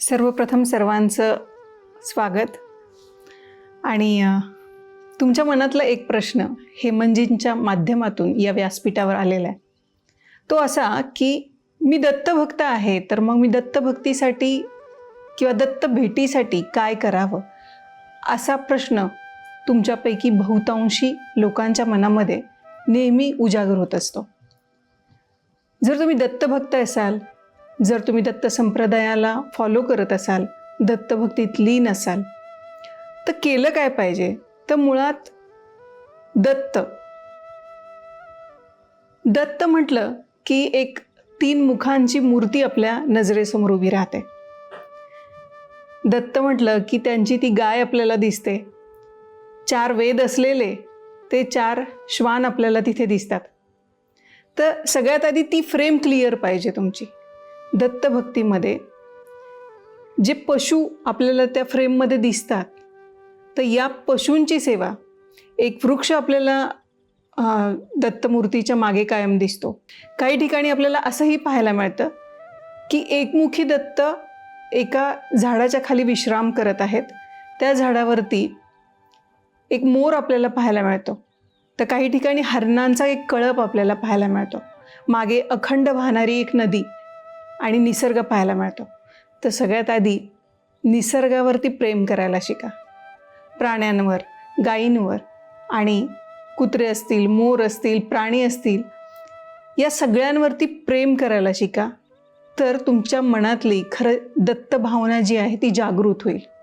सर्वप्रथम सर्वांचं स्वागत. आणि तुमच्या मनातला एक प्रश्न हेमंजींच्या माध्यमातून या व्यासपीठावर आलेला आहे. तो असा की मी दत्तभक्त आहे तर मग मी दत्तभक्तीसाठी किंवा दत्त भेटीसाठी काय करावं? असा प्रश्न तुमच्यापैकी बहुतांशी लोकांच्या मनामध्ये नेहमी उजागर होत असतो. जर तुम्ही दत्तभक्त असाल जर तुम्ही दत्त संप्रदायाला फॉलो करत असाल दत्तभक्तीत लीन असाल तर केलं काय पाहिजे? तर मुळात दत्त. दत्त म्हटलं की एक तीन मुखांची मूर्ती आपल्या नजरेसमोर उभी राहते. दत्त म्हटलं की त्यांची ती गाय आपल्याला दिसते. चार वेद असलेले ते चार श्वान आपल्याला तिथे दिसतात. तर सगळ्यात आधी ती फ्रेम क्लिअर पाहिजे तुमची. दत्तभक्तीमध्ये जे पशु आपल्याला त्या फ्रेममध्ये दिसतात तर या पशूंची सेवा एक वृक्ष आपल्याला दत्तमूर्तीच्या मागे कायम दिसतो. काही ठिकाणी आपल्याला असंही पाहायला मिळतं की एकमुखी दत्त एका झाडाच्या खाली विश्राम करत आहेत. त्या झाडावरती एक मोर आपल्याला पाहायला मिळतो. तर काही ठिकाणी हरणांचा एक कळप आपल्याला पाहायला मिळतो. मागे अखंड वाहणारी एक नदी आणि निसर्ग पाहायला मिळतो. तर सगळ्यात आधी निसर्गावरती प्रेम करायला शिका. प्राण्यांवर गायींवर आणि कुत्रे असतील मोर असतील प्राणी असतील या सगळ्यांवरती प्रेम करायला शिका. तर तुमच्या मनातली खरं दत्त भावना जी आहे ती जागृत होईल.